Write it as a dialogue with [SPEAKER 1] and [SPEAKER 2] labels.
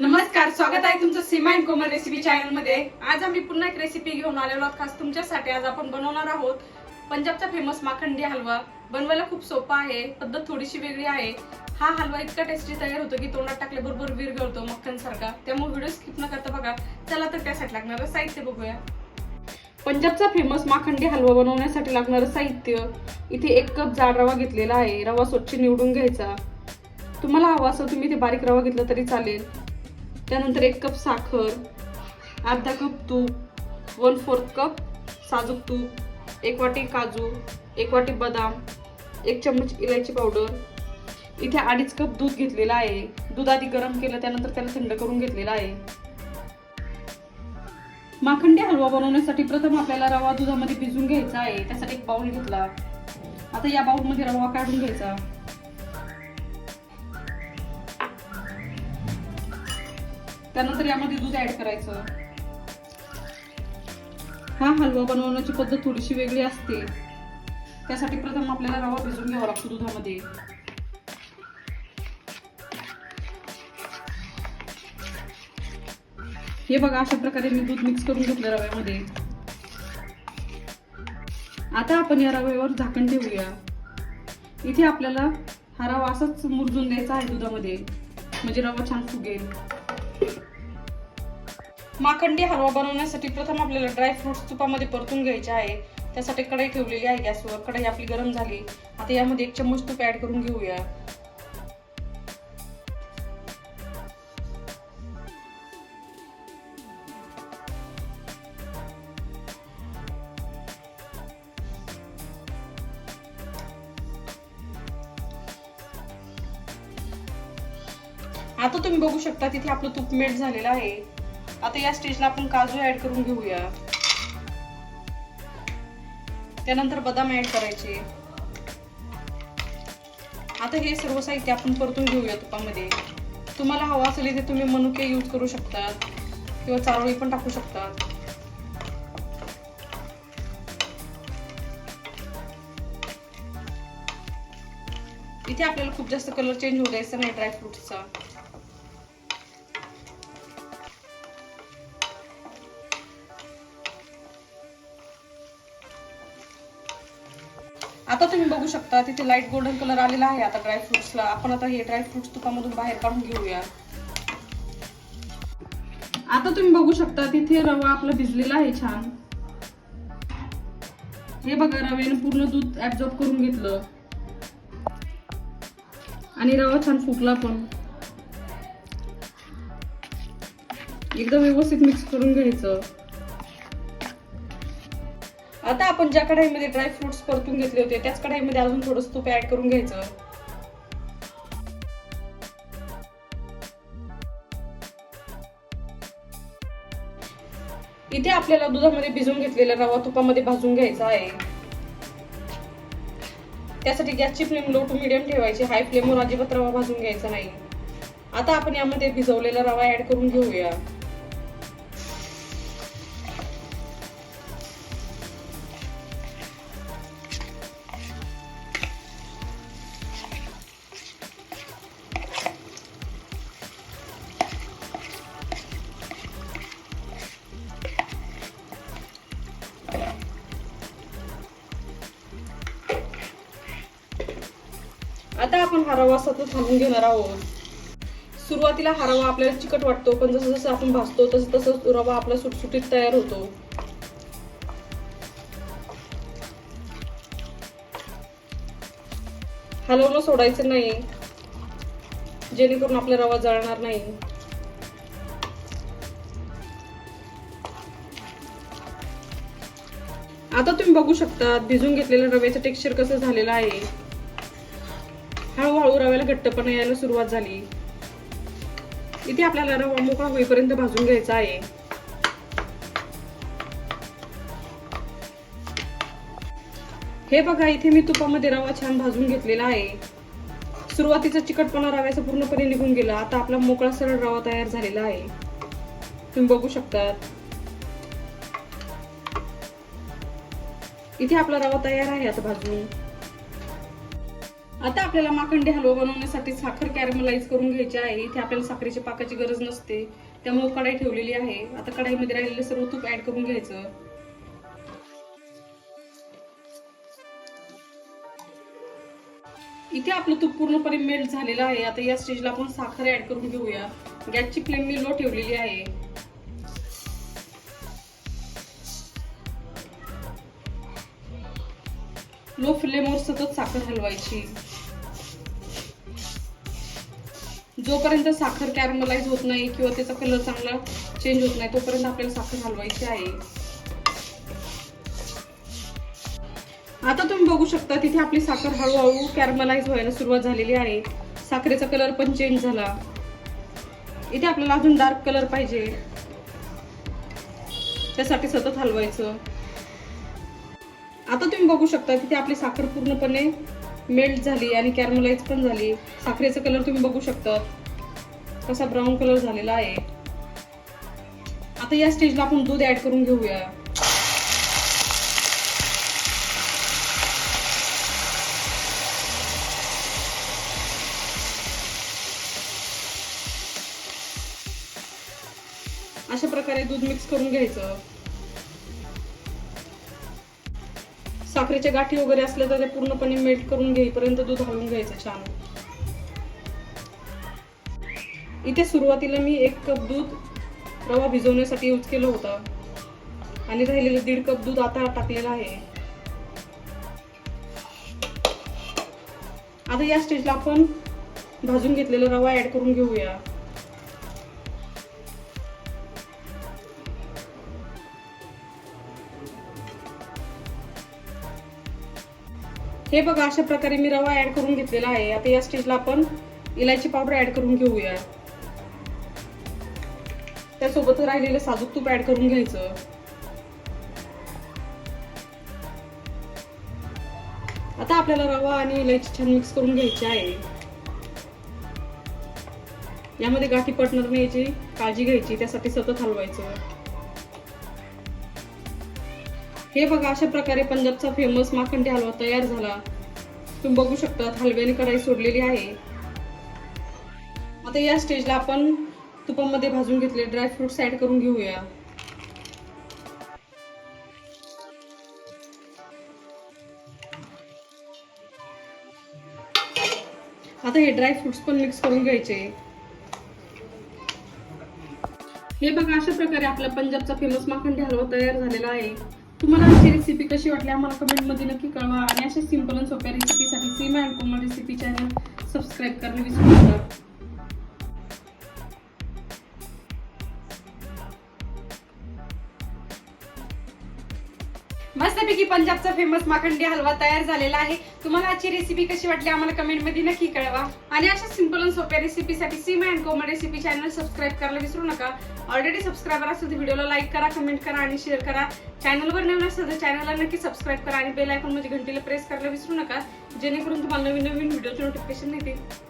[SPEAKER 1] नमस्कार स्वागत आहे तुमचं सीमा अँड कोमल रेसिपी चॅनलमध्ये. आज आम्ही पुन्हा एक रेसिपी घेऊन आलेलो आहोत खास तुमच्यासाठी. आज आपण बनवणार आहोत पंजाबचा फेमस माखंडी हलवा. बनवायला खूप सोपा आहे पद्धत थोडीशी वेगळी आहे. हा हलवा इतका टेस्टी तयार होतो की तोंडात टाकल्याबरोबर विरघळतो मक्खन सारखा त्यामुळे व्हिडिओ स्किप न करता बघा चला तर त्यासाठी लागणारं साहित्य बघूया. पंजाबचा फेमस माखंडी हलवा बनवण्यासाठी लागणारं साहित्य. इथे एक कप जाड रवा घेतलेला आहे. रवा स्वच्छ निवडून घ्यायचा. तुम्हाला हवा असं तुम्ही ते बारीक रवा घेतला तरी चालेल. त्यानंतर एक कप साखर अर्धा कप तूप वन फोर्थ कप साजूक तूप एक वाटी काजू एक वाटी बदाम एक चम्मच इलायची पावडर इथे अडीच कप दूध घेतलेलं आहे. दूध आधी गरम केलं त्यानंतर त्याला थंड करून घेतलेलं आहे. माखंडी हलवा बनवण्यासाठी प्रथम आपल्याला रवा दुधामध्ये भिजून घ्यायचा आहे. त्यासाठी एक बाऊल घेतला. आता या बाऊलमध्ये रवा काढून घ्यायचा. त्यानंतर यामध्ये दूध ऍड करायचं. हा हलवा बनवण्याची पद्धत थोडीशी वेगळी असते. त्यासाठी प्रथम आपल्याला रवा भिजून घ्यावा लागतो दुधामध्ये. हे बघा अशा प्रकारे मी दूध मिक्स करून घेतलं रव्यामध्ये. आता आपण या रव्यावर झाकण ठेवूया. इथे आपल्याला हा रवा असाच मुरजून द्यायचा आहे दुधामध्ये. म्हणजे रवा छान फुगेल. माखंडी हलवा बनवण्यासाठी प्रथम आपल्याला ड्रायफ्रुट्स तुपामध्ये परतून घ्यायचे आहे. त्यासाठी कढई ठेवलेली आहे गॅसवर. कढई आपली गरम झाली. आता यामध्ये एक चम्मच तूप ऍड करून घेऊया. आता तुम्ही बघू शकता तिथे आपलं तूप मेट झालेलं आहे. आता या स्टेजला आपण काजू ऍड करून घेऊया. त्यानंतर बदाम ऍड करायचे. आता हे सर्व साहित्य आपण परतून घेऊया तुपामध्ये. तुम्हाला हवा असेल इथे तुम्ही मनुके यूज करू शकतात किंवा चारोळी पण टाकू शकतात. इथे आपल्याला खूप जास्त कलर चेंज होऊ द्यायचा नाही ड्रायफ्रुट्सचा आता तुम्ही बघू शकता तिथे लाइट गोल्डन कलर आलेला आहे आता ड्रायफ्रुट्सला आपण आता हे ड्रायफ्रुट्स तुपामधून बाहेर काढून घेऊया. आता तुम्ही बघू शकता तिथे रवा आपला भिजलेला आहे छान. हे बघा रव्याने पूर्ण दूध ऍब्झॉर्ब करून घेतलं. आणि रवा छान फुकला पण. एकदम व्यवस्थित मिक्स करून घ्यायचं. आता आपण ज्या कढाईमध्ये ड्राय फ्रुट्स परतून घेतले होते त्याच कढाईमध्ये अजून थोडंसं तूप ऍड करून घ्यायचं. इथे आपल्याला दुधामध्ये भिजून घेतलेला रवा तुपामध्ये भाजून घ्यायचा आहे. त्यासाठी गॅसची फ्लेम लो टू मिडियम ठेवायची हाय फ्लेमवर अजिबात रवा भाजून घ्यायचा नाही. आता आपण यामध्ये भिजवलेला रवा ऍड करून घेऊया. आता आपण हा रवा सतत थांबून घेणार आहोत. सुरुवातीला हा रवा आपल्याला चिकट वाटतो पण जसं जसं आपण भाजतो तसं तसं रवा आपला सुटसुटीत तयार होतो. हलवणं सोडायचं नाही जेणेकरून आपला रवा जळणार नाही. आता तुम्ही बघू शकता भिजून घेतलेल्या रव्याचं टेक्स्चर कसं झालेलं आहे. हळूहळू रव्याला घट्टपणा यायला सुरुवात झाली. इथे आपल्याला रवा मोकळा होईपर्यंत भाजून घ्यायचा आहे. हे बघा इथे मी तुपामध्ये रवा छान भाजून घेतलेला आहे. सुरुवातीचा चिकटपणा रव्याचा पूर्णपणे निघून गेला. आता आपला मोकळा सरळ रवा तयार झालेला आहे. तुम्ही बघू शकतात. इथे आपला रवा तयार आहे आता भाजून. आता आपल्याला माखंडी हलवा बनवण्यासाठी साखर कॅरमलाइज करून घ्यायची आहे. इथे आपल्याला साखरेच्या पाकाची गरज नसते. त्यामुळे कढाई ठेवलेली आहे. आता कढाईमध्ये राहिलेलं सर्व तूप ऍड करून घ्यायचं. इथे आपलं तूप पूर्णपणे मेल्ट झालेलं आहे. आता या स्टेजला आपण साखर ऍड करून घेऊया. गॅसची फ्लेम मी लो ठेवलेली आहे. लो फ्लेमवर सतत साखर हलवायची. जोपर्यंत साखर कॅरमलाइज होत नाही किंवा त्याचा कलर चांगला चेंज होत नाही तोपर्यंत आपल्याला साखर हलवायची आहे. आता तुम्ही बघू शकता तिथे आपली साखर हळूहळू कॅरमलाइज व्हायला सुरुवात झालेली आहे. साखरेचा कलर पण चेंज झाला. इथे आपल्याला अजून डार्क कलर पाहिजे. त्यासाठी सतत हलवायचं. आता तुम्ही बघू शकता तिथे आपली साखर पूर्णपणे मेल्ट झाली आणि कॅरमलाइज पण झाली. साखरेचा कलर तुम्ही बघू शकता. कसा ब्राऊन कलर झालेला आहे. आता या स्टेजला आपण दूध ऍड करून घेऊया. अशा प्रकारे दूध मिक्स करून घ्यायचं. साखरेच्या गाठी वगैरे असल्या तर ते पूर्णपणे मेल्ट करून घेईपर्यंत दूध हलवून घ्यायचं छान. इथे सुरुवातीला मी एक कप दूध रवा भिजवण्यासाठी यूज केलं होतं. आणि राहिलेलं दीड कप दूध आता टाकलेलं आहे. आता या स्टेजला आपण भाजून घेतलेला रवा ऍड करून घेऊया. हे बघा अशा प्रकारे मी रवा ऍड करून घेतलेला आहे. आता या स्टेजला आपण इलायची पावडर ऍड करून घेऊया. त्यासोबत राहिलेलं साजूक तूप ऍड करून घ्यायचं. आता आपल्याला रवा आणि इलायची छान मिक्स करून घ्यायची आहे. यामध्ये गाठी पटणार नाही याची काळजी घ्यायची त्यासाठी सतत हलवायचं. हे बघा अशा प्रकारे पंजाबचा फेमस माखंडी हलवा तयार झाला. तुम्ही बघू शकता हलव्याने कढाई सोडलेली आहे. आता या स्टेजला आपण तुपामध्ये भाजून घेतले ड्रायफ्रुट्स ऍड करून घेऊया. आता हे ड्रायफ्रुट्स पण मिक्स करून घ्यायचे. हे बघा अशा प्रकारे आपला पंजाबचा फेमस माखंडी हलवा तयार झालेला आहे. तुम्हाला अशी रेसिपी कशी वाटली आम्हाला कमेंटमध्ये नक्की कळवा. आणि अशा सिंपल आणि सोप्या रेसिपीसाठी Seema and Komal recipe channel subscribe करणे विसरू नका. मस्तपैकी पंजाबचा फेमस माखंडी हलवा तयार झालेला आहे. तुम्हाला आजची रेसिपी कशी वाटली आम्हाला कमेंटमध्ये नक्की कळवा. आणि अशा सिंपल आणि सोप्या रेसिपीसाठी Seema and Komal recipe channel subscribe करायला विसरू नका. ऑलरेडी सबस्क्रायबर असेल तर व्हिडिओला लाईक करा कमेंट करा आणि शेअर करा. चॅनलवर नवीन असेल तर चॅनलला नक्की सबस्क्राईब करा आणि बेल आयकॉनमध्ये घंटीला प्रेस करायला विसरू नका. जेणेकरून तुम्हाला नवीन नवीन व्हिडिओचे नोटिफिकेशन येतील.